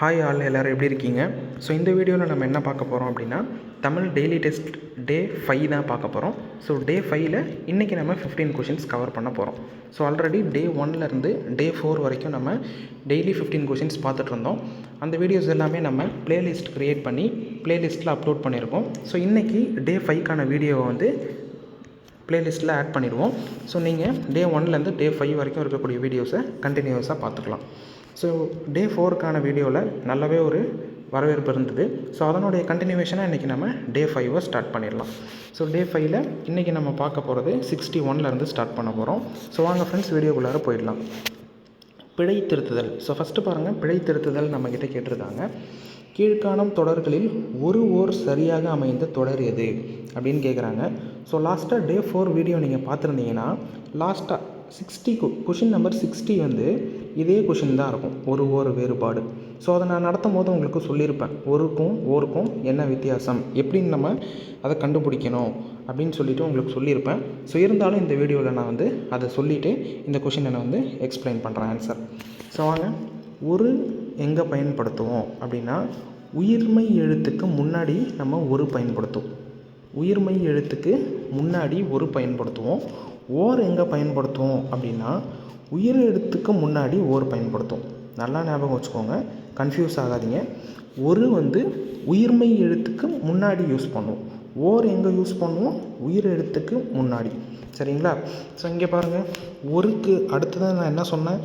Hi all எல்லோரும் எப்படி இருக்கீங்க? ஸோ இந்த வீடியோவில் நம்ம என்ன பார்க்க போகிறோம் அப்படின்னா Tamil daily test day five தான் பார்க்க போகிறோம் ஸோ டே ஃபைவ்ல இன்றைக்கி நம்ம ஃபிஃப்டீன் கொஷின்ஸ் கவர் பண்ண போகிறோம் ஸோ ஆல்ரெடி டே ஒன்லேருந்து டே ஃபோர் வரைக்கும் நம்ம டெய்லி ஃபிஃப்டீன் கொஷின்ஸ் பார்த்துட்டு இருந்தோம். அந்த வீடியோஸ் எல்லாமே நம்ம ப்ளேலிஸ்ட் க்ரியேட் பண்ணி ப்ளேலிஸ்ட்டில் அப்லோட் பண்ணியிருக்கோம் ஸோ இன்றைக்கி டே ஃபைவ்க்கான வீடியோவை வந்து ப்ளேலிஸ்ட்டில் ஆட் பண்ணிடுவோம். ஸோ நீங்கள் டே ஒன்லேருந்து டே ஃபைவ் வரைக்கும் இருக்கக்கூடிய வீடியோஸை கண்டினியூஸாக பார்த்துக்கலாம். ஸோ டே ஃபோருக்கான வீடியோவில் நல்லாவே ஒரு வரவேற்பு இருந்தது. ஸோ அதனுடைய கண்டினியூவேஷனாக இன்றைக்கி நம்ம டே ஃபைவை ஸ்டார்ட் பண்ணிடலாம். ஸோ டே ஃபைவ்ல இன்றைக்கி நம்ம பார்க்க போகிறது சிக்ஸ்டி ஒன்லேருந்து ஸ்டார்ட் பண்ண போகிறோம் ஸோ வாங்க ஃப்ரெண்ட்ஸ் வீடியோக்குள்ளார போயிடலாம். பிழை திருத்துதல். ஸோ ஃபஸ்ட்டு பாருங்கள் பிழை திருத்துதல் நம்மக்கிட்ட கேட்டிருக்காங்க. கீழ்காணும் தொடர்களில் ஒரு ஓர் சரியாக அமைந்த தொடர் எது? அப்படின்னு கேட்குறாங்க ஸோ லாஸ்ட்டாக டே ஃபோர் வீடியோ நீங்கள் பார்த்துருந்தீங்கன்னா லாஸ்ட்டாக சிக்ஸ்டி கொஷின் நம்பர் சிக்ஸ்டி வந்து இதே கொஷின் தான் இருக்கும். ஒரு ஒரு வேறுபாடு. ஸோ அதை நான் நடத்தும் போது உங்களுக்கு சொல்லியிருப்பேன். ஒருக்கும் ஓருக்கும் என்ன வித்தியாசம்? எப்படின்னு நம்ம அதை கண்டுபிடிக்கணும் அப்படின்னு சொல்லிவிட்டு உங்களுக்கு சொல்லியிருப்பேன். ஸோ இருந்தாலும் இந்த வீடியோவில் நான் வந்து அதை சொல்லிவிட்டு இந்த கொஷினை நான் வந்து எக்ஸ்பிளைன் பண்ணுறேன் ஆன்சர் ஸோ வாங்க. ஒரு எங்கே பயன்படுத்துவோம் அப்படின்னா உயிர்மை எழுத்துக்கு முன்னாடி நம்ம ஒரு பயன்படுத்துவோம். உயிர்மை எழுத்துக்கு முன்னாடி ஒரு பயன்படுத்துவோம். ஓர் எங்கே பயன்படுத்துவோம் அப்படின்னா உயிர் எழுத்துக்கு முன்னாடி ஓர் பயன்படுத்தும். நல்லா ஞாபகம் வச்சுக்கோங்க. கன்ஃபியூஸ் ஆகாதீங்க. ஒரு வந்து உயிர்மை எழுத்துக்கு முன்னாடி யூஸ் பண்ணுவோம் ஓர் எங்கே யூஸ் பண்ணுவோம் உயிர் எழுத்துக்கு முன்னாடி. சரிங்களா? ஸோ இங்கே பாருங்கள் ஒருக்கு அடுத்ததான் நான் என்ன சொன்னேன்?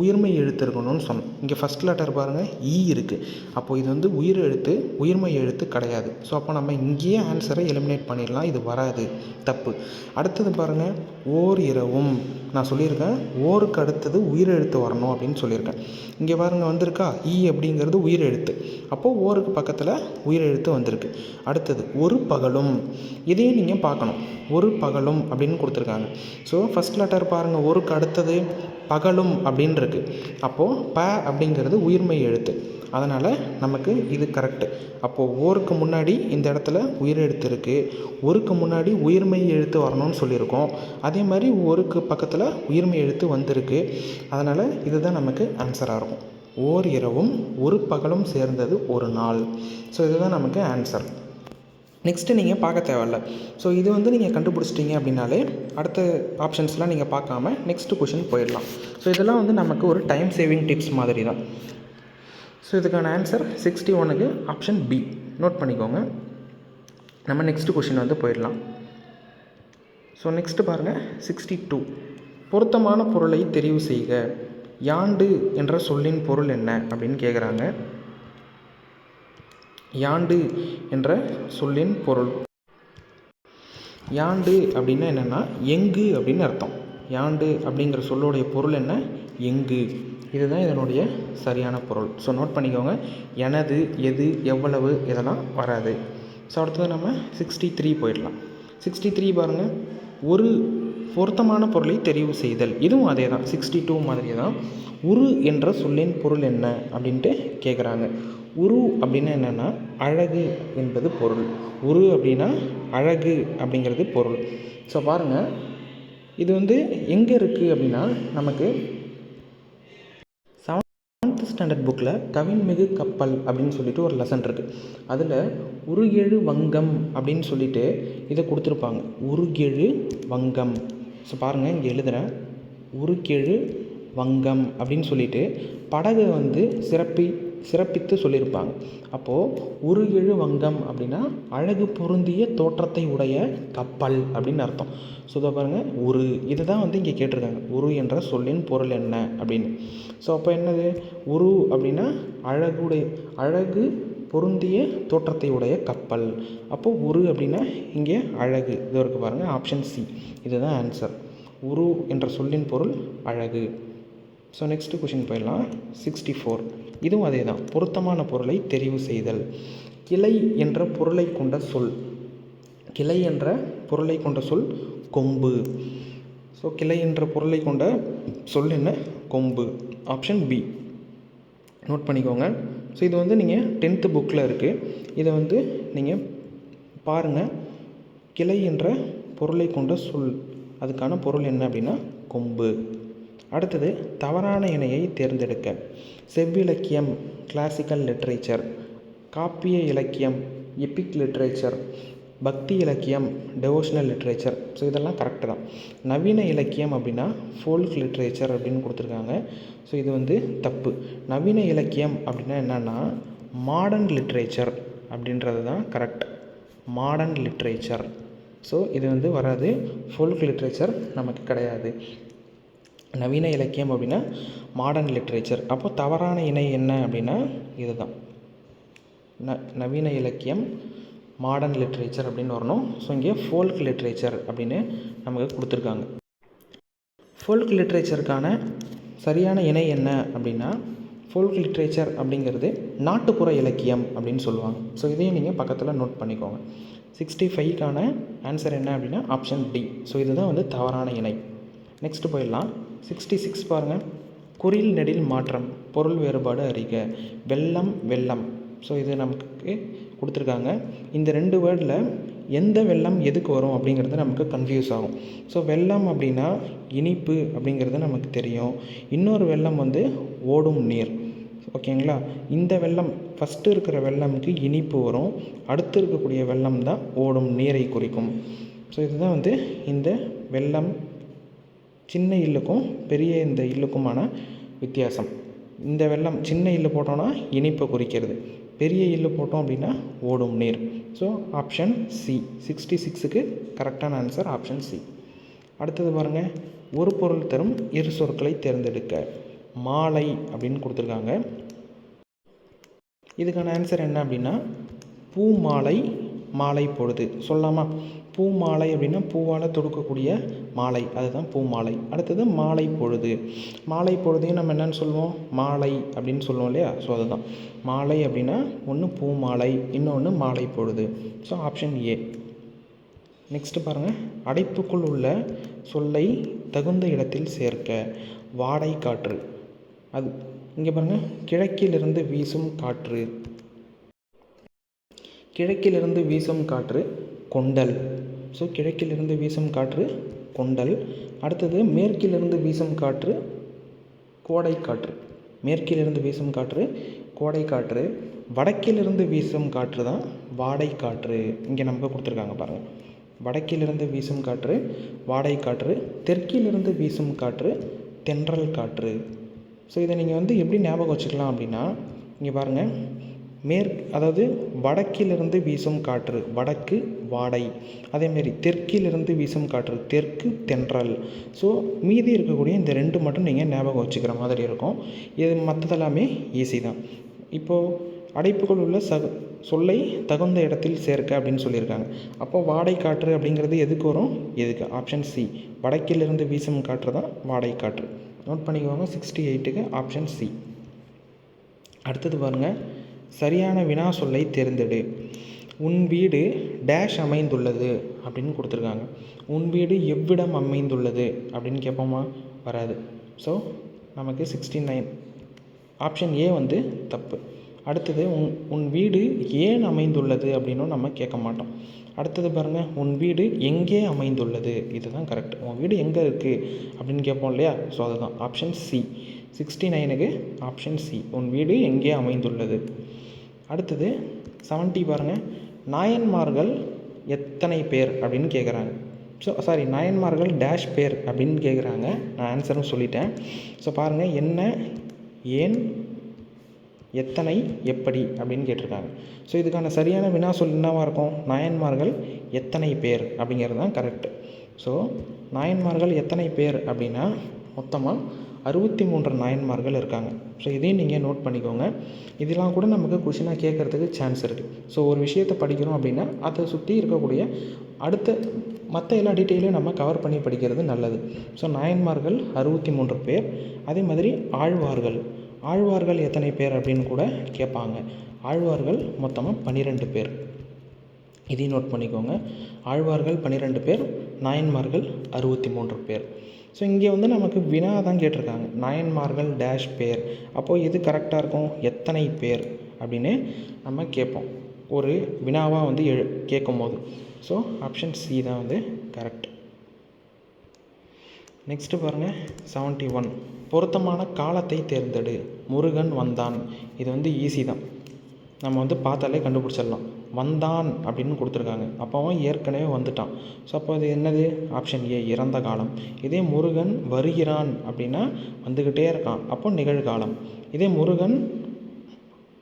உயிர்மை எழுத்து இருக்கணும்னு சொன்னோம். இங்கே ஃபஸ்ட் லெட்டர் பாருங்கள் ஈ e இருக்குது அப்போது இது வந்து உயிர் எழுத்து உயிர்மை எழுத்து கிடையாது. ஸோ அப்போ நம்ம இங்கேயே ஆன்சரை எலிமினேட் பண்ணிடலாம். இது வராது. தப்பு. அடுத்தது பாருங்கள் ஓர் இரவும். நான் சொல்லியிருக்கேன் ஓருக்கு அடுத்தது உயிர் எழுத்து வரணும் அப்படின்னு சொல்லியிருக்கேன். இங்கே பாருங்கள் வந்திருக்கா? ஈ அப்படிங்கிறது உயிர் எழுத்து. அப்போது ஓருக்கு பக்கத்தில் உயிர் எழுத்து வந்திருக்கு. அடுத்தது ஒரு பகலும். இதையும் நீங்கள் பார்க்கணும். ஒரு பகலும் அப்படின்னு கொடுத்துருக்காங்க. ஸோ ஃபஸ்ட் லெட்டர் பாருங்கள் ஒருக்கு அடுத்தது பகலும் அப்படின்ற இருக்குது அப்போது ப அப்படிங்கிறது உயிர்மை எழுத்து. அதனால் நமக்கு இது கரெக்டு அப்போது ஓருக்கு முன்னாடி இந்த இடத்துல உயிர் எழுத்து இருக்குது ஒருக்கு முன்னாடி உயிர்மை எழுத்து வரணும்னு சொல்லியிருக்கோம். அதே மாதிரி ஒருக்கு பக்கத்தில் உயிர்மை எழுத்து வந்திருக்கு. அதனால் இதுதான் நமக்கு ஆன்சராக இருக்கும். ஓர் இரவும் ஒரு பகலும் சேர்ந்தது ஒரு நாள். ஸோ இதுதான் நமக்கு ஆன்சர் நெக்ஸ்ட்டு நீங்கள் பார்க்க தேவையில்ல. ஸோ இது வந்து நீங்கள் கண்டுபிடிச்சிட்டிங்க அப்படின்னாலே அடுத்த ஆப்ஷன்ஸ்லாம் நீங்கள் பார்க்காம நெக்ஸ்ட்டு கொஷின் போயிடலாம். ஸோ இதெல்லாம் வந்து நமக்கு ஒரு டைம் சேவிங் டிப்ஸ் மாதிரி தான் ஸோ இதுக்கான ஆன்சர் சிக்ஸ்டி ஒனுக்கு ஆப்ஷன் பி நோட் பண்ணிக்கோங்க. நம்ம நெக்ஸ்ட்டு கொஷின் வந்து போயிடலாம். ஸோ நெக்ஸ்ட்டு பாருங்கள் சிக்ஸ்டி டூ பொருத்தமான பொருளை தெரிவு செய்க. யாண்டு என்ற சொல்லின் பொருள் என்ன அப்படின்னு கேட்குறாங்க யாண்டு என்ற சொல்லின் பொருள். யாண்டு அப்படின்னா என்னென்னா எங்கு அப்படின்னு அர்த்தம். யாண்டு அப்படிங்கிற சொல்லுடைய பொருள் என்ன? எங்கு. இதுதான் இதனுடைய சரியான பொருள். ஸோ நோட் பண்ணிக்கோங்க. எனது எது எவ்வளவு இதெல்லாம் வராது. ஸோ அடுத்தது நம்ம சிக்ஸ்டி த்ரீ போயிடலாம். சிக்ஸ்டி த்ரீ பாருங்கள் ஒரு பொருத்தமான பொருளை தெரிவு செய்தல். இதுவும் அதே தான் சிக்ஸ்டி டூ மாதிரி தான். உரு என்ற சொல்லின் பொருள் என்ன? அப்படின்ட்டு கேட்குறாங்க உரு அப்படின்னா என்னென்னா அழகு என்பது பொருள். உரு அப்படின்னா அழகு அப்படிங்கிறது பொருள். ஸோ பாருங்கள் இது வந்து எங்கே இருக்குது அப்படின்னா நமக்கு செவன்த் ஸ்டாண்டர்ட் புக்கில் கவின் மிகு கப்பல் அப்படின்னு சொல்லிட்டு ஒரு லெசன் இருக்குது அதில் உருகெழு வங்கம் அப்படின்னு சொல்லிட்டு இதை கொடுத்துருப்பாங்க. உருகெழு வங்கம். ஸோ பாருங்கள் இங்கே எழுதுகிறேன் உருகெழு வங்கம் அப்படின்னு சொல்லிட்டு படகை வந்து சிறப்பி சிறப்பித்து சொல்லியிருப்பாங்க. அப்போது உரு எழு வங்கம் அப்படின்னா அழகு பொருந்திய தோற்றத்தை உடைய கப்பல் அப்படின்னு அர்த்தம். ஸோ இதை பாருங்கள் உரு இதை தான் வந்து இங்கே கேட்டிருக்காங்க. உரு என்ற சொல்லின் பொருள் என்ன அப்படின்னு. ஸோ அப்போ என்னது? உரு அப்படின்னா அழகுடைய அழகு பொருந்திய தோற்றத்தை உடைய கப்பல். அப்போது உரு அப்படின்னா இங்கே அழகு. இது இருக்குது பாருங்கள் ஆப்ஷன் சி இதுதான் ஆன்சர் உரு என்ற சொல்லின் பொருள் அழகு. ஸோ நெக்ஸ்ட்டு கொஷின் போயிடலாம். சிக்ஸ்டி ஃபோர் இதுவும் அதே தான் பொருத்தமான பொருளை தெரிவு செய்தல். கிளை என்ற பொருளை கொண்ட சொல். கிளை என்ற பொருளை கொண்ட சொல் கொம்பு. ஸோ கிளை என்ற பொருளை கொண்ட சொல் என்ன? கொம்பு. ஆப்ஷன் பி நோட் பண்ணிக்கோங்க. ஸோ இது வந்து நீங்கள் டென்த்து புக்கில் இருக்குது இதை வந்து நீங்கள் பாருங்கள் கிளை என்ற பொருளை கொண்ட சொல். அதுக்கான பொருள் என்ன அப்படின்னா கொம்பு. அடுத்தது தவறான இணையை தேர்ந்தெடுக்க. செவ்விலக்கியம் கிளாசிக்கல் லிட்ரேச்சர் காப்பிய இலக்கியம் எபிக் லிட்ரேச்சர் பக்தி இலக்கியம் டெவோஷனல் லிட்ரேச்சர் ஸோ இதெல்லாம் கரெக்டு தான். நவீன இலக்கியம் அப்படின்னா ஃபோல்க் லிட்ரேச்சர் அப்படின்னு கொடுத்துருக்காங்க. ஸோ இது வந்து தப்பு. நவீன இலக்கியம் அப்படின்னா என்னென்னா மாடர்ன் லிட்ரேச்சர் அப்படின்றது தான் கரெக்ட் மாடர்ன் லிட்ரேச்சர் ஸோ இது வந்து வராது. ஃபோல்க் லிட்ரேச்சர் நமக்கு கிடையாது. நவீன இலக்கியம் அப்படின்னா மாடர்ன் லிட்ரேச்சர் அப்போது தவறான இணை என்ன அப்படின்னா இதுதான். ந நவீன இலக்கியம் மாடர்ன் லிட்ரேச்சர் அப்படின்னு வரணும். ஸோ இங்கே ஃபோல்க் லிட்ரேச்சர் அப்படின்னு நமக்கு கொடுத்துருக்காங்க. ஃபோல்க் லிட்ரேச்சருக்கான சரியான இணை என்ன அப்படின்னா ஃபோல்க் லிட்ரேச்சர் அப்படிங்கிறது நாட்டுப்புற இலக்கியம் அப்படின்னு சொல்லுவாங்க. ஸோ இதையும் நீங்கள் பக்கத்தில் நோட் பண்ணிக்கோங்க. சிக்ஸ்டி ஃபைவ்க்கான ஆன்சர் என்ன அப்படின்னா ஆப்ஷன் டி ஸோ இதுதான் வந்து தவறான இணை. நெக்ஸ்ட்டு போயிடலாம். சிக்ஸ்டி சிக்ஸ் பாருங்கள் குறில் நெடில் மாற்றம் பொருள் வேறுபாடு அறிக. வெள்ளம் வெள்ளம். ஸோ இது நமக்கு கொடுத்துருக்காங்க. இந்த ரெண்டு வேர்டில் எந்த வெள்ளம் எதுக்கு வரும் அப்படிங்கிறது நமக்கு கன்ஃபியூஸ் ஆகும். ஸோ வெள்ளம் அப்படின்னா இனிப்பு அப்படிங்கிறது நமக்கு தெரியும். இன்னொரு வெள்ளம் வந்து ஓடும் நீர். ஓகேங்களா இந்த வெள்ளம் ஃபஸ்ட்டு இருக்கிற வெள்ளமுக்கு இனிப்பு வரும். அடுத்து இருக்கக்கூடிய வெள்ளம் தான் ஓடும் நீரை குறிக்கும். ஸோ இதுதான் வந்து இந்த வெள்ளம் சின்ன இல்லுக்கும் பெரிய இந்த இல்லுக்குமான வித்தியாசம். இந்த வெள்ளம் சின்ன இல்லு போட்டோன்னா இனிப்பை குறிக்கிறது. பெரிய இல்லு போட்டோம் அப்படின்னா ஓடும் நீர். ஸோ ஆப்ஷன் சி சிக்ஸ்டி சிக்ஸுக்கு கரெக்டான ஆன்சர் ஆப்ஷன் சி அடுத்தது பாருங்கள் ஒரு பொருள் தரும் இரு சொற்களை தேர்ந்தெடுக்க. மாலை அப்படின்னு கொடுத்துருக்காங்க. இதுக்கான ஆன்சர் என்ன அப்படின்னா பூ மாலை மாலை பொழுது. சொல்லலாமா? பூ மாலை அப்படின்னா பூவால் தொடுக்கக்கூடிய மாலை. அதுதான் பூ மாலை அடுத்தது மாலை பொழுது. மாலை பொழுதையும் நம்ம என்னென்னு சொல்லுவோம்? மாலை அப்படின்னு சொல்லுவோம் இல்லையா? ஸோ அதுதான். மாலை அப்படின்னா ஒன்று பூ மாலை இன்னொன்று மாலை பொழுது. ஸோ ஆப்ஷன் ஏ நெக்ஸ்ட்டு பாருங்கள் அடைப்புக்குள் உள்ள சொல்லை தகுந்த இடத்தில் சேர்க்க. வாடை காற்று. அது இங்கே பாருங்கள் கிழக்கிலிருந்து வீசும் காற்று. கிழக்கிலிருந்து வீசும் காற்று. கொண்டல். ஸோ கிழக்கிலிருந்து வீசும் காற்று கொண்டல். அடுத்தது மேற்கிலிருந்து வீசும் காற்று கோடை காற்று. மேற்கிலிருந்து வீசும் காற்று கோடை காற்று. வடக்கிலிருந்து வீசும் காற்று தான் வாடை காற்று. இங்கே நமக்கு கொடுத்துருக்காங்க பாருங்கள் வடக்கிலிருந்து வீசும் காற்று வாடை காற்று. தெற்கிலிருந்து வீசும் காற்று தென்றல் காற்று. ஸோ இதை நீங்கள் வந்து எப்படி ஞாபகம் வச்சுக்கலாம் அப்படின்னா இங்கே பாருங்கள் மேற்கு அதாவது வடக்கிலிருந்து வீசும் காற்று வடக்கு வாடை. அதேமாரி தெற்கிலிருந்து வீசும் காற்று தெற்கு தென்றல். ஸோ மீதி இருக்கக்கூடிய இந்த ரெண்டு மட்டும் நீங்கள் ஞாபகம் வச்சுக்கிற மாதிரி இருக்கும். இது மற்றதெல்லாமே ஈஸி தான். இப்போது அடைப்புகள் உள்ள சக சொல்லை தகுந்த இடத்தில் சேர்க்க அப்படின்னு சொல்லியிருக்காங்க. அப்போது வாடை காற்று அப்படிங்கிறது எதுக்கு வரும்? எதுக்கு? ஆப்ஷன் சி வடக்கிலிருந்து வீசும் காற்று தான் வாடை காற்று. நோட் பண்ணிக்கோங்க சிக்ஸ்டி எயிட்டுக்கு ஆப்ஷன் சி அடுத்தது பாருங்கள் சரியான வினா சொல்லை தேர்ந்தெடு. உன் வீடு டேஷ் அமைந்துள்ளது அப்படின்னு கொடுத்துருக்காங்க. உன் வீடு எவ்விடம் அமைந்துள்ளது அப்படின்னு கேட்போமா? வராது. ஸோ நமக்கு சிக்ஸ்டி நைன் ஆப்ஷன் ஏ வந்து தப்பு. அடுத்தது உன் உன் வீடு ஏன் அமைந்துள்ளது அப்படின்னும் நம்ம கேட்க மாட்டோம். அடுத்தது பாருங்கள் உன் வீடு எங்கே அமைந்துள்ளது? இதுதான் கரெக்ட் உன் வீடு எங்கே இருக்குது அப்படின்னு கேட்போம் இல்லையா? ஸோ அதுதான். ஆப்ஷன் சி சிக்ஸ்டி நைனுக்கு ஆப்ஷன் சி உன் வீடு எங்கே அமைந்துள்ளது? அடுத்தது செவன்ட்டி பாருங்கள் நாயன்மார்கள் எத்தனை பேர் அப்படின்னு கேட்குறாங்க ஸோ சாரி நாயன்மார்கள் டேஷ் பேர் அப்படின்னு கேட்குறாங்க நான் ஆன்சரும் சொல்லிட்டேன். ஸோ பாருங்கள் என்ன ஏன் எத்தனை எப்படி அப்படின்னு கேட்டிருக்காங்க. ஸோ இதுக்கான சரியான வினா சொல் என்னவாக இருக்கும்? நாயன்மார்கள் எத்தனை பேர் அப்படிங்கிறது தான் கரெக்டு ஸோ நாயன்மார்கள் எத்தனை பேர் அப்படின்னா மொத்தமாக அறுபத்தி மூன்று நாயன்மார்கள் இருக்காங்க. ஸோ இதையும் நீங்கள் நோட் பண்ணிக்கோங்க. இதெல்லாம் கூட நமக்கு கொஷினாக கேட்குறதுக்கு சான்ஸ் இருக்குது ஸோ ஒரு விஷயத்தை படிக்கிறோம் அப்படின்னா அதை சுற்றி இருக்கக்கூடிய அடுத்த மற்ற எல்லா டீட்டெயிலையும் நம்ம கவர் பண்ணி படிக்கிறது நல்லது. ஸோ நாயன்மார்கள் அறுபத்தி மூன்று பேர். அதே மாதிரி ஆழ்வார்கள். ஆழ்வார்கள் எத்தனை பேர் அப்படின்னு கூட கேட்பாங்க. ஆழ்வார்கள் மொத்தமாக பன்னிரெண்டு பேர். இதையும் நோட் பண்ணிக்கோங்க. ஆழ்வார்கள் பன்னிரெண்டு பேர் நாயன்மார்கள் அறுபத்தி மூன்று பேர். ஸோ இங்கே வந்து நமக்கு வினா தான் கேட்டிருக்காங்க. நாயன்மார்கள் டேஷ் பேர் அப்போது எது கரெக்டாக இருக்கும்? எத்தனை பேர் அப்படின்னு நம்ம கேட்போம். ஒரு வினாவாக வந்து எழு கேட்கும் போது ஸோ ஆப்ஷன் சி தான் வந்து கரெக்ட் நெக்ஸ்ட்டு பாருங்கள் செவன்ட்டி ஒன் பொருத்தமான காலத்தை தேர்ந்தெடு. முருகன் வந்தான். இது வந்து ஈஸி தான். நம்ம வந்து பார்த்தாலே கண்டுபிடிச்சிடலாம். வந்தான் அப்படின்னு கொடுத்துருக்காங்க. அப்போ அவன் ஏற்கனவே வந்துட்டான். ஸோ அப்போ அது என்னது? ஆப்ஷன் ஏ இறந்த காலம். இதே முருகன் வருகிறான் அப்படின்னா வந்துக்கிட்டே இருக்கான். அப்போ நிகழ்காலம். இதே முருகன்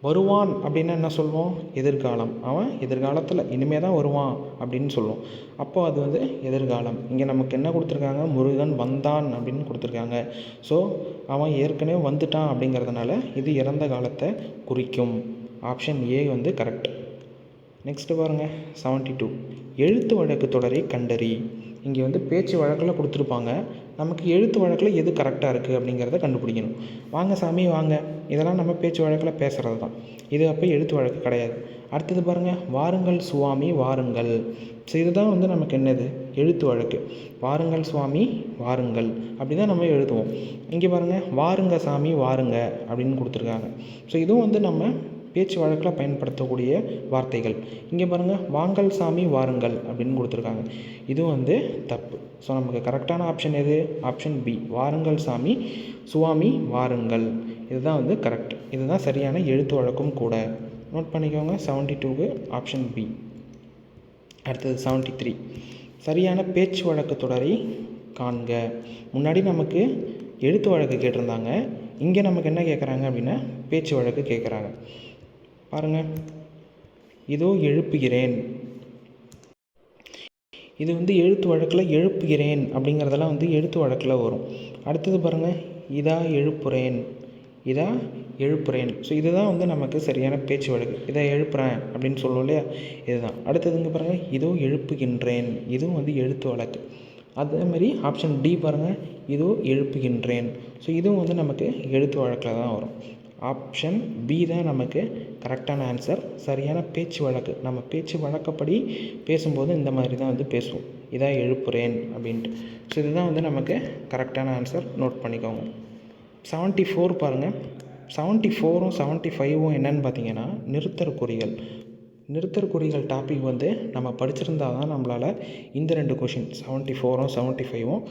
வருவான் அப்படின்னா என்ன சொல்லுவோம் எதிர்காலம். அவன் எதிர்காலத்தில் இனிமே தான் வருவான் அப்படின்னு சொல்லுவோம் அப்போ அது வந்து எதிர்காலம். இங்கே நமக்கு என்ன கொடுத்துருக்காங்க? முருகன் வந்தான் அப்படின்னு கொடுத்துருக்காங்க. ஸோ அவன் ஏற்கனவே வந்துட்டான் அப்படிங்கிறதுனால இது இறந்த காலத்தை குறிக்கும். ஆப்ஷன் ஏ வந்து கரெக்ட் நெக்ஸ்ட்டு பாருங்கள் செவன்ட்டி டூ எழுத்து வழக்கு தொடரை கண்டறி. இங்கே வந்து பேச்சு வழக்கில் கொடுத்துருப்பாங்க. நமக்கு எழுத்து வழக்கில் எது கரெக்டாக இருக்குது அப்படிங்கிறத கண்டுபிடிக்கணும். வாங்க சாமி வாங்க. இதெல்லாம் நம்ம பேச்சு வழக்கில் பேசுகிறது தான் இது அப்போ எழுத்து வழக்கு கிடையாது. அடுத்தது பாருங்கள் வாருங்கள் சுவாமி வாருங்கள். ஸோ இதுதான் வந்து நமக்கு என்னது? எழுத்து வழக்கு. வாருங்கள் சுவாமி வாருங்கள். அப்படி தான் நம்ம எழுதுவோம். இங்கே பாருங்கள் வாருங்க சாமி வாருங்க அப்படின்னு கொடுத்துருக்காங்க. ஸோ இதுவும் வந்து நம்ம பேச்சு வழக்கில் பயன்படுத்தக்கூடிய வார்த்தைகள். இங்கே பாருங்கள் வாங்கல் சாமி வாருங்கள் அப்படின்னு கொடுத்துருக்காங்க. இதுவும் வந்து தப்பு. ஸோ நமக்கு கரெக்டான ஆப்ஷன் எது? ஆப்ஷன் பி வாருங்கள் சாமி சுவாமி வாருங்கள். இதுதான் வந்து கரெக்ட் இதுதான் சரியான எழுத்து வழக்கும் கூட. நோட் பண்ணிக்கோங்க செவன்ட்டி டூக்கு ஆப்ஷன் பி அடுத்தது செவன்ட்டி த்ரீ சரியான பேச்சு வழக்கு தொடரை காண்க. முன்னாடி நமக்கு எழுத்து வழக்கு கேட்டிருந்தாங்க. இங்கே நமக்கு என்ன கேட்குறாங்க அப்படின்னா பேச்சு வழக்கு கேட்குறாங்க. பாருங்கள் இதோ எழுப்புகிறேன். இது வந்து எழுத்து வழக்கில் எழுப்புகிறேன் அப்படிங்கிறதெல்லாம் வந்து எழுத்து வழக்கில் வரும். அடுத்தது பாருங்கள் இதா எழுப்புறேன். இதா எழுப்புறேன். ஸோ இதுதான் வந்து நமக்கு சரியான பேச்சு வழக்கு. இதை எழுப்புறேன் அப்படின்னு சொல்லுவோம் இல்லையா? இதுதான். அடுத்ததுங்க பாருங்கள் இதோ எழுப்புகின்றேன். இதுவும் வந்து எழுத்து வழக்கு. அதே மாதிரி ஆப்ஷன் டி பாருங்கள் இதோ எழுப்புகின்றேன். ஸோ இதுவும் வந்து நமக்கு எழுத்து வழக்கில் தான் வரும். ஆப்ஷன் பி தான் நமக்கு கரெக்டான ஆன்சர் சரியான பேச்சு வழக்கு. நம்ம பேச்சு வழக்கப்படி பேசும்போது இந்த மாதிரி தான் வந்து பேசுவோம். இதான் எழுப்புறேன் அப்படின்ட்டு. ஸோ இதுதான் வந்து நமக்கு கரெக்டான ஆன்சர் நோட் பண்ணிக்கோங்க. செவன்ட்டி ஃபோர் பாருங்கள் செவன்ட்டி ஃபோரும் செவன்ட்டி ஃபைவும் என்னென்னு பார்த்தீங்கன்னா நிறுத்தற்குறிகள் குறிகள். குறிகள் டாபிக் வந்து நம்ம படிச்சிருந்தா தான் நம்மளால் இந்த ரெண்டு கொஷின் செவன்ட்டி ஃபோரும் செவன்ட்டி ஃபைவும்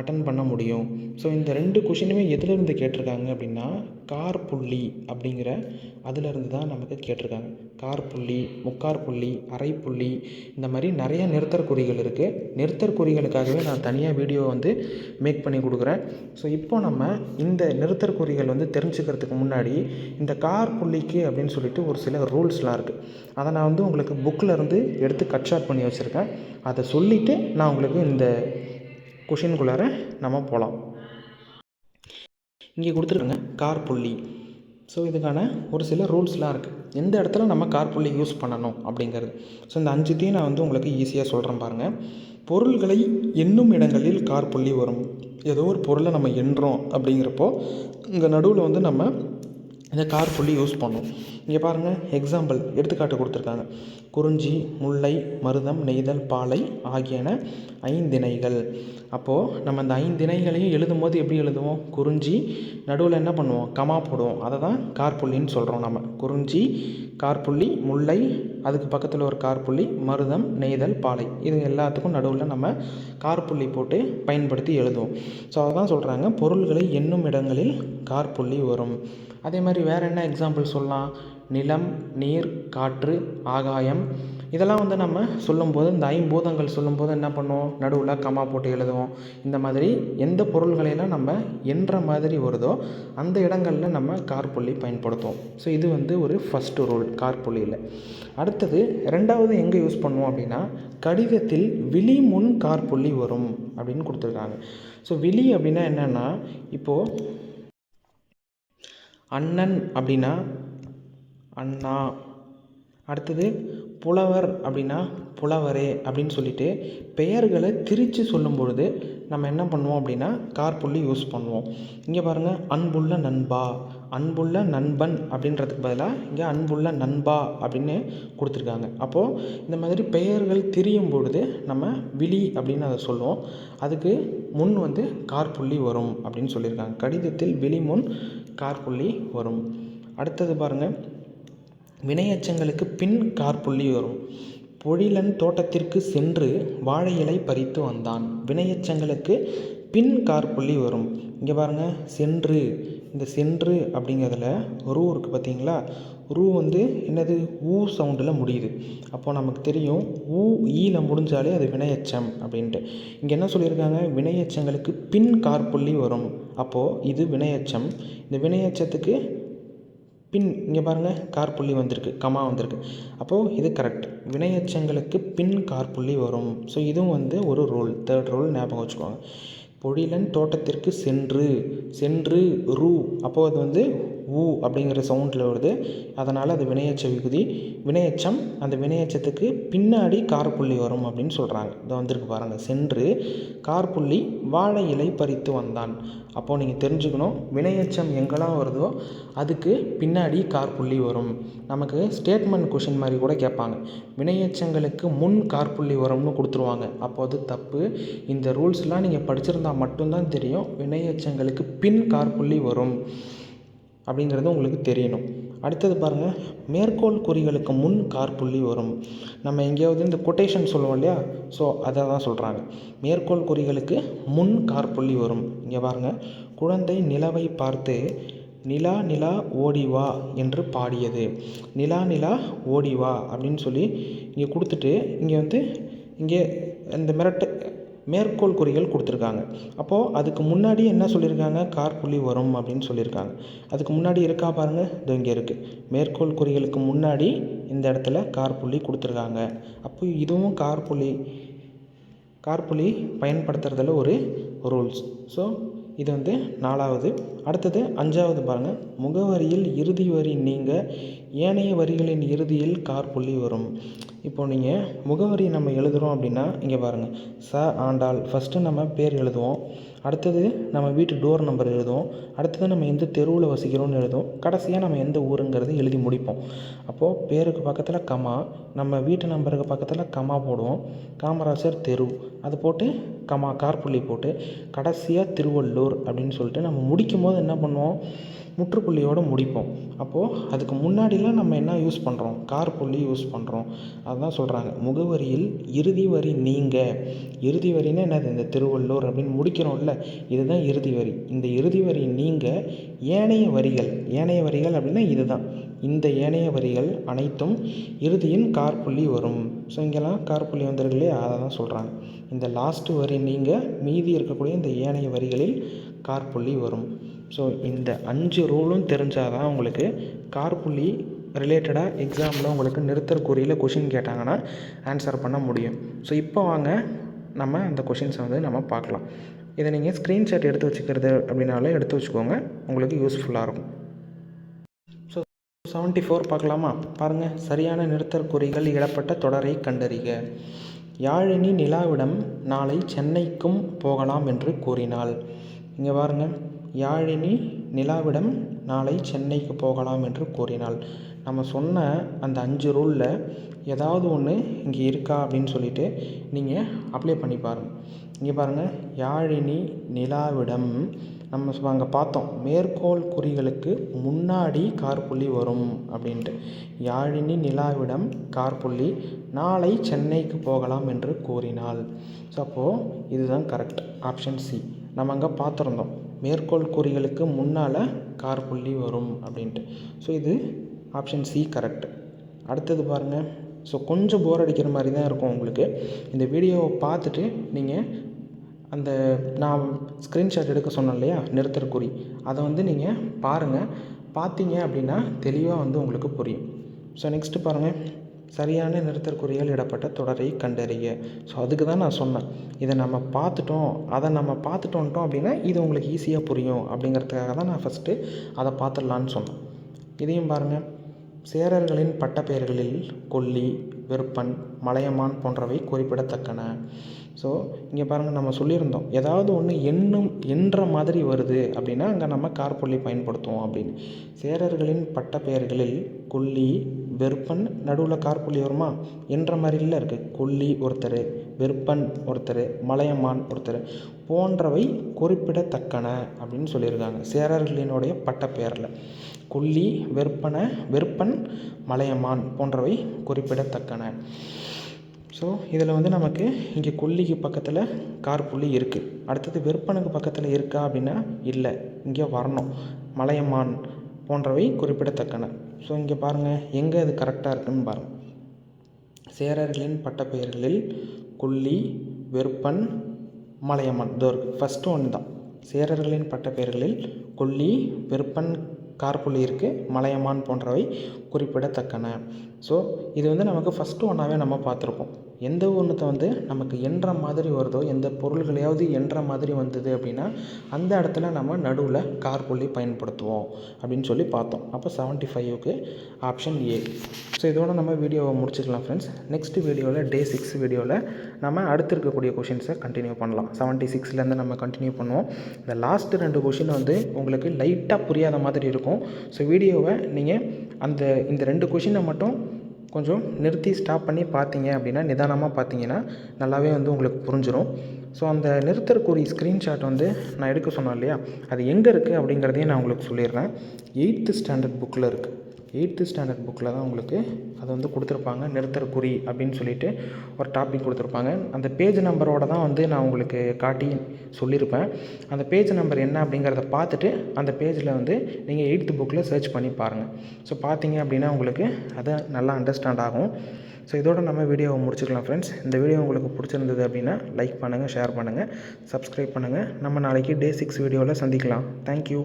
அட்டன் பண்ண முடியும். ஸோ இந்த ரெண்டு கொஷினுமே எதுலேருந்து கேட்டிருக்காங்க அப்படின்னா கார் புள்ளி அப்படிங்கிற அதிலிருந்து தான் நமக்கு கேட்டிருக்காங்க. கார் புள்ளி முக்கார் புள்ளி அரை புள்ளி இந்த மாதிரி நிறைய நிறுத்தற் குறிகள் இருக்குது நிறுத்தற் குறிகளுக்காகவே நான் தனியாக வீடியோ வந்து மேக் பண்ணி கொடுக்குறேன். ஸோ இப்போ நம்ம இந்த நிறுத்தற் குறிகள் வந்து தெரிஞ்சுக்கிறதுக்கு முன்னாடி இந்த கார் புள்ளிக்கு அப்படின்னு சொல்லிட்டு ஒரு சில ரூல்ஸ்லாம் இருக்குது அதை நான் வந்து உங்களுக்கு புக்கில் இருந்து எடுத்து கட் ஷார்ட் பண்ணி வச்சுருக்கேன். அதை சொல்லிவிட்டு நான் உங்களுக்கு இந்த கொஷின்குள்ளார நம்ம போகலாம் இங்கே கொடுத்துருக்காங்க கார் புள்ளி ஸோ இதுக்கான ஒரு சில ரூல்ஸ்லாம் இருக்குது எந்த இடத்துல நம்ம கார் புள்ளி யூஸ் பண்ணணும் அப்படிங்கிறது. ஸோ இந்த அஞ்சுத்தையும் நான் வந்து உங்களுக்கு ஈஸியாக சொல்கிறேன் பாருங்கள் பொருள்களை எண்ணும் இடங்களில் கார் புள்ளி வரும். ஏதோ ஒரு பொருளை நம்ம எண்ணுறோம் அப்படிங்கிறப்போ இங்கே நடுவில் வந்து நம்ம இந்த கார் புள்ளி யூஸ் பண்ணோம். இங்கே பாருங்கள் எக்ஸாம்பிள் எடுத்துக்காட்டு கொடுத்துருக்காங்க. குறிஞ்சி முல்லை மருதம் நெய்தல் பாலை ஆகியன ஐந்திணைகள். அப்போது நம்ம அந்த ஐந்திணைகளையும் எழுதும் போது எப்படி எழுதுவோம்? குறிஞ்சி நடுவில் என்ன பண்ணுவோம்? கமா போடுவோம். அதை தான் கார்புள்ளின்னு சொல்கிறோம் நம்ம. குறிஞ்சி கார்புள்ளி முல்லை அதுக்கு பக்கத்தில் ஒரு கார்புள்ளி மருதம் நெய்தல் பாலை. இது எல்லாத்துக்கும் நடுவில் நம்ம கார்புள்ளி போட்டு பயன்படுத்தி எழுதுவோம். ஸோ அதான் சொல்கிறாங்க பொருள்களை எண்ணும் இடங்களில் கார்புள்ளி வரும். அதே மாதிரி வேறு என்ன எக்ஸாம்பிள் சொல்லலாம்? நிலம் நீர் காற்று ஆகாயம். இதெல்லாம் வந்து நம்ம சொல்லும்போது இந்த ஐம்பூதங்கள் சொல்லும்போது என்ன பண்ணுவோம்? நடுவில் கமா போட்டு எழுதுவோம். இந்த மாதிரி எந்த பொருள்களையெல்லாம் நம்ம என்ற மாதிரி வருதோ அந்த இடங்களில் நம்ம கார்புள்ளி பயன்படுத்துவோம். ஸோ இது வந்து ஒரு ஃபஸ்ட்டு ரூல் கார்புள்ளியில். அடுத்தது ரெண்டாவது எங்கே யூஸ் பண்ணுவோம் அப்படின்னா கடிதத்தில் விழி முன் கார்புள்ளி வரும் அப்படின்னு கொடுத்துருக்காங்க. ஸோ விழி அப்படின்னா என்னென்னா இப்போது அண்ணன் அப்படின்னா அண்ணா. அடுத்தது புலவர் அப்படின்னா புலவரே அப்படின்னு சொல்லிட்டு பெயர்களை திரித்து சொல்லும் பொழுது நம்ம என்ன பண்ணுவோம் அப்படின்னா கார்புள்ளி யூஸ் பண்ணுவோம். இங்கே பாருங்கள் அன்புள்ள நண்பா அன்புள்ள நண்பன் அப்படின்றதுக்கு பதிலாக இங்கே அன்புள்ள நண்பா அப்படின்னு கொடுத்துருக்காங்க. அப்போது இந்த மாதிரி பெயர்கள் திரியும் பொழுது நம்ம விழி அப்படின்னு அதை சொல்லுவோம். அதுக்கு முன் வந்து கார்புள்ளி வரும் அப்படின்னு சொல்லியிருக்காங்க. கடிதத்தில் விழி முன் கார்புள்ளி வரும். அடுத்தது பாருங்கள் வினையெச்சங்களுக்கு பின் காற்புள்ளி வரும். பொழிலன் தோட்டத்திற்கு சென்று வாழை இலை பறித்து வந்தான். வினையெச்சங்களுக்கு பின் காற்புள்ளி வரும். இங்கே பாருங்கள் சென்று. இந்த சென்று அப்படிங்கிறதுல ரூ இருக்குது பார்த்தீங்களா? ரூ வந்து என்னது? ஊ சவுண்டில் முடியுது. அப்போது நமக்கு தெரியும் ஊ ஈல முடிஞ்சாலே அது வினையச்சம் அப்படின்ட்டு. இங்கே என்ன சொல்லியிருக்காங்க? வினையச்சங்களுக்கு பின் காற்புள்ளி வரும். அப்போது இது வினையச்சம். இந்த வினையச்சத்துக்கு பின் இங்கே பாருங்கள் காற்புள்ளி வந்திருக்கு கமா வந்திருக்கு. அப்போது இது கரெக்ட் வினையச்சங்களுக்கு பின் காற்புள்ளி வரும். ஸோ இதுவும் வந்து ஒரு ரோல் தேர்ட் ரோல் ஞாபகம் வச்சுக்கோங்க. பொழிலன் தோட்டத்திற்கு சென்று சென்று ரூ. அப்போது அது வந்து ஊ அப்படிங்கிற சவுண்டில் வருது. அதனால் அது வினையச்ச விகுதி வினையச்சம் அந்த வினையச்சத்துக்கு பின்னாடி கார்புள்ளி வரும் அப்படின்னு சொல்கிறாங்க இதை வந்திருக்கு பாருங்கள் சென்று கார்புள்ளி வாழை இலை பறித்து வந்தான். அப்போது நீங்கள் தெரிஞ்சுக்கணும் வினையச்சம் எங்கெல்லாம் வருதோ அதுக்கு பின்னாடி கார்புள்ளி வரும். நமக்கு ஸ்டேட்மெண்ட் கொஷின் மாதிரி கூட கேட்பாங்க. வினையச்சங்களுக்கு முன் கார்புள்ளி வரும்னு கொடுத்துருவாங்க. அப்போ அது தப்பு. இந்த ரூல்ஸ்லாம் நீங்கள் படிச்சிருந்தால் மட்டும்தான் தெரியும். வினையச்சங்களுக்கு பின் கார்புள்ளி வரும். அப்படிங்கிறது உங்களுக்கு தெரியணும். அடுத்தது பாருங்கள் மேற்கோள் குறிகளுக்கு முன் காற்புள்ளி வரும் நம்ம எங்கேயாவது இந்த கொட்டேஷன் சொல்லுவோம் இல்லையா? ஸோ அதை தான் சொல்கிறாங்க மேற்கோள் குறிகளுக்கு முன் காற்புள்ளி வரும் இங்கே பாருங்கள் குழந்தை நிலவை பார்த்து நிலா நிலா ஓடி வா என்று பாடியது. நிலா நிலா ஓடி வா அப்படின்னு சொல்லி இங்கே கொடுத்துட்டு இங்கே வந்து இங்கே இந்த மிரட்டு மேற்கோள் குறிகள் கொடுத்துருக்காங்க. அப்போது அதுக்கு முன்னாடி என்ன சொல்லியிருக்காங்க? கார்புள்ளி வரும் அப்படின்னு சொல்லியிருக்காங்க. அதுக்கு முன்னாடி இருக்கா பாருங்கள் இது இங்கே இருக்குது மேற்கோள் குறிகளுக்கு முன்னாடி இந்த இடத்துல கார்புள்ளி கொடுத்துருக்காங்க. அப்போ இதுவும் கார்புள்ளி கார்புள்ளி பயன்படுத்துறதுல ஒரு ரூல்ஸ் ஸோ இது வந்து நாலாவது. அடுத்தது அஞ்சாவது பாருங்கள் முகவரியில் இறுதி வரி நீங்கள் ஏனைய வரிகளின் இறுதியில் காற்புள்ளி வரும். இப்போது நீங்கள் முகவரி நம்ம எழுதுகிறோம் அப்படின்னா இங்கே பாருங்கள் ச ஆண்டாள். ஃபஸ்ட்டு நம்ம பேர் எழுதுவோம். அடுத்தது நம்ம வீட்டு டோர் நம்பர் எழுதுவோம். அடுத்தது நம்ம எந்த தெருவில் வசிக்கிறோம்னு எழுதுவோம். கடைசியாக நம்ம எந்த ஊருங்கிறது எழுதி முடிப்போம். அப்போது பேருக்கு பக்கத்தில் கமா நம்ம வீட்டு நம்பருக்கு பக்கத்தில் கமா போடுவோம். காமராஜர் தெரு. அது போட்டு கமா கார்புள்ளி போட்டு கடைசியாக திருவள்ளூர் அப்படின்னு சொல்லிட்டு நம்ம முடிக்கும் போது என்ன பண்ணுவோம்? முற்றுப்புள்ளியோடு முடிப்போம். அப்போது அதுக்கு முன்னாடிலாம் நம்ம என்ன யூஸ் பண்ணுறோம் கார் புள்ளி யூஸ் பண்ணுறோம் அதுதான் சொல்கிறாங்க முகவரியில் இறுதி வரி நீங்கள் இறுதி வரின்னா என்னது? இந்த திருவள்ளூர் அப்படின்னு முடிக்கிறோம்ல. இதுதான் இறுதி வரி. இந்த இறுதி வரி நீங்கள் ஏனைய வரிகள். ஏனைய வரிகள் அப்படின்னா இதுதான். இந்த ஏனைய வரிகள் அனைத்தும் இறுதியின் கார்புள்ளி வரும். ஸோ இங்கெல்லாம் கார்புள்ளி வந்திருக்கு இல்லையா அதை தான் சொல்கிறாங்க இந்த லாஸ்ட்டு வரி நீங்கள் மீதி இருக்கக்கூடிய இந்த ஏனைய வரிகளில் கார்புள்ளி வரும். ஸோ இந்த அஞ்சு ரூலும் தெரிஞ்சால் தான் உங்களுக்கு கார்புள்ளி ரிலேட்டடாக எக்ஸாமில் உங்களுக்கு நிறுத்தற்குறியில் கொஷின் கேட்டாங்கன்னா ஆன்சர் பண்ண முடியும். ஸோ இப்போ வாங்க நம்ம அந்த கொஷின்ஸை வந்து நம்ம பார்க்கலாம். இதை நீங்கள் ஸ்க்ரீன்ஷாட் எடுத்து வச்சுக்கிறது அப்படின்னாலே எடுத்து வச்சுக்கோங்க. உங்களுக்கு யூஸ்ஃபுல்லாக இருக்கும். ஸோ செவன்ட்டி ஃபோர் பார்க்கலாமா? பாருங்கள் சரியான நிறுத்தற்குறிகள் இடப்பட்ட தொடரை கண்டறிக. யாழினி நிலாவிடம் நாளை சென்னைக்கும் போகலாம் என்று கூறினாள். இங்கே பாருங்கள் யாழினி நிலாவிடம் நாளை சென்னைக்கு போகலாம் என்று கூறினாள். நம்ம சொன்ன அந்த அஞ்சு ரூலில் ஏதாவது ஒன்று இங்கே இருக்கா அப்படின்னு சொல்லிட்டு நீங்கள் அப்ளை பண்ணி பாருங்கள் இங்கே பாருங்கள் யாழினி நிலாவிடம் நம்ம அங்கே பார்த்தோம் மேற்கோள் குறிகளுக்கு முன்னாடி கார்புள்ளி வரும் அப்படின்ட்டு. யாழினி நிலாவிடம் கார்புள்ளி நாளை சென்னைக்கு போகலாம் என்று கூறினாள். ஸோ அப்போது இதுதான் கரெக்ட் ஆப்ஷன் சி நம்ம அங்கே பார்த்துருந்தோம். மேற்கோள் குறிகளுக்கு முன்னால் கார்புள்ளி வரும் அப்படின்ட்டு. ஸோ இது ஆப்ஷன் சி கரெக்ட் அடுத்தது பாருங்கள் ஸோ கொஞ்சம் போர் அடிக்கிற மாதிரி தான் இருக்கும் உங்களுக்கு. இந்த வீடியோவை பார்த்துட்டு நீங்கள் அந்த நான் ஸ்க்ரீன்ஷாட் எடுக்க சொன்னேன் இல்லையா? நிறுத்தற்குறி அதை வந்து நீங்கள் பாருங்கள் பார்த்தீங்க அப்படின்னா தெளிவாக வந்து உங்களுக்கு புரியும். ஸோ நெக்ஸ்ட்டு பாருங்கள் சரியான நிறுத்தற்குறியால் இடப்பட்ட தொடரை கண்டறிய. ஸோ அதுக்கு தான் நான் சொன்னேன். இதை நம்ம பார்த்துட்டோம். அதை நம்ம பார்த்துட்டு வந்துட்டோம் அப்படின்னா இது உங்களுக்கு ஈஸியாக புரியும் அப்படிங்கிறதுக்காக தான் நான் ஃபஸ்ட்டு அதை பார்த்துடலான்னு சொன்னேன். இதையும் பாருங்கள் சேரர்களின் பட்டப்பெயர்களில் கொல்லி விருப்பன் மலையமான் போன்றவை குறிப்பிடத்தக்கன. ஸோ இங்கே பாருங்கள் நம்ம சொல்லியிருந்தோம். ஏதாவது ஒன்று எண்ணும் என்ற மாதிரி வருது அப்படின்னா அங்கே நம்ம கார்பொல்லி பயன்படுத்துவோம் அப்படின்னு. சேரர்களின் பட்டப்பெயர்களில் கொல்லி வெறுப்பன் நடுவில் கார்புள்ளி வருமா? என்ற மாதிரில இருக்குது கொல்லி ஒருத்தர் வெறுப்பன் ஒருத்தர் மலையமான் ஒருத்தர் போன்றவை குறிப்பிடத்தக்கன அப்படின்னு சொல்லியிருக்காங்க. சேரர்களினுடைய பட்டப்பெயரில். கொல்லி வெறுப்பன வெறுப்பன் மலையமான் போன்றவை குறிப்பிடத்தக்கன. ஸோ இதில் வந்து நமக்கு இங்கே கொல்லிக்கு பக்கத்தில் கார் புள்ளி இருக்குது அடுத்தது விற்பனுக்கு பக்கத்தில் இருக்கா அப்படின்னா இல்லை. இங்கே வரணும். மலையமான் போன்றவை குறிப்பிடத்தக்கன. ஸோ இங்கே பாருங்கள் எங்கே அது கரெக்டாக இருக்குன்னு பாருங்கள் சேரர்களின் பட்டப்பெயர்களில் கொல்லி வெறுப்பன் மலையமான். இதோ இருக்குது ஃபஸ்ட்டு ஒன்று தான். சேரர்களின் பட்டப்பெயர்களில் கொல்லி வெறுப்பன் கார்புள்ளி இருக்குது மலையமான் போன்றவை குறிப்பிடத்தக்கன. ஸோ இது வந்து நமக்கு ஃபஸ்ட்டு ஒன்றாவே நம்ம பார்த்துருப்போம். எந்த ஒன்றுத்த வந்து நமக்கு என்ற மாதிரி வருதோ எந்த பொருள்களையாவது என்ற மாதிரி வந்தது அப்படின்னா அந்த இடத்துல நம்ம நடுவில் கார்புள்ளி பயன்படுத்துவோம் அப்படின்னு சொல்லி பார்த்தோம். அப்போ செவன்ட்டி ஃபைவுக்கு ஆப்ஷன் ஏ ஸோ இதோட நம்ம வீடியோவை முடிச்சுக்கலாம் ஃப்ரெண்ட்ஸ் நெக்ஸ்ட் வீடியோவில் டே சிக்ஸ் வீடியோவில் நம்ம அடுத்து இருக்கக்கூடிய கொஷின்ஸை கண்டினியூ பண்ணலாம் செவன்ட்டி சிக்ஸ்லேருந்து நம்ம கண்டினியூ பண்ணுவோம். இந்த லாஸ்ட்டு ரெண்டு கொஷின் வந்து உங்களுக்கு லைட்டாக புரியாத மாதிரி இருக்கும். ஸோ வீடியோவை நீங்கள் அந்த இந்த ரெண்டு கொஷினை மட்டும் கொஞ்சம் நிறுத்தி ஸ்டாப் பண்ணி பார்த்தீங்க அப்படின்னா நிதானமாக பார்த்தீங்கன்னா நல்லாவே வந்து உங்களுக்கு புரிஞ்சிடும் ஸோ அந்த நிறுத்தற்குரிய ஸ்க்ரீன்ஷாட் வந்து நான் எடுக்க சொன்னேன் இல்லையா? அது எங்கே இருக்குது அப்படிங்கிறதையும் நான் உங்களுக்கு சொல்லிடுறேன். எயித்து ஸ்டாண்டர்ட் புக்கில் இருக்குது எயித்து ஸ்டாண்டர்ட் புக்கில் தான் உங்களுக்கு அது வந்து கொடுத்துருப்பாங்க. நிறுத்தற்குறி அப்படின்னு சொல்லிட்டு ஒரு டாபிக் கொடுத்துருப்பாங்க. அந்த பேஜ் நம்பரோட தான் வந்து நான் உங்களுக்கு காட்டி சொல்லியிருப்பேன். அந்த பேஜ் நம்பர் என்ன அப்படிங்கிறத பார்த்துட்டு அந்த பேஜில் வந்து நீங்கள் எயித்து புக்கில் சர்ச் பண்ணி பாருங்கள் ஸோ பார்த்தீங்க அப்படின்னா உங்களுக்கு அதை நல்லா அண்டர்ஸ்டாண்ட் ஆகும். ஸோ இதோட நம்ம வீடியோவை முடிச்சுக்கலாம் ஃப்ரெண்ட்ஸ் இந்த வீடியோ உங்களுக்கு பிடிச்சிருந்தது அப்படின்னா லைக் பண்ணுங்கள் ஷேர் பண்ணுங்கள் சப்ஸ்கிரைப் பண்ணுங்கள் நம்ம நாளைக்கு டே சிக்ஸ் வீடியோவில் சந்திக்கலாம். தேங்க்யூ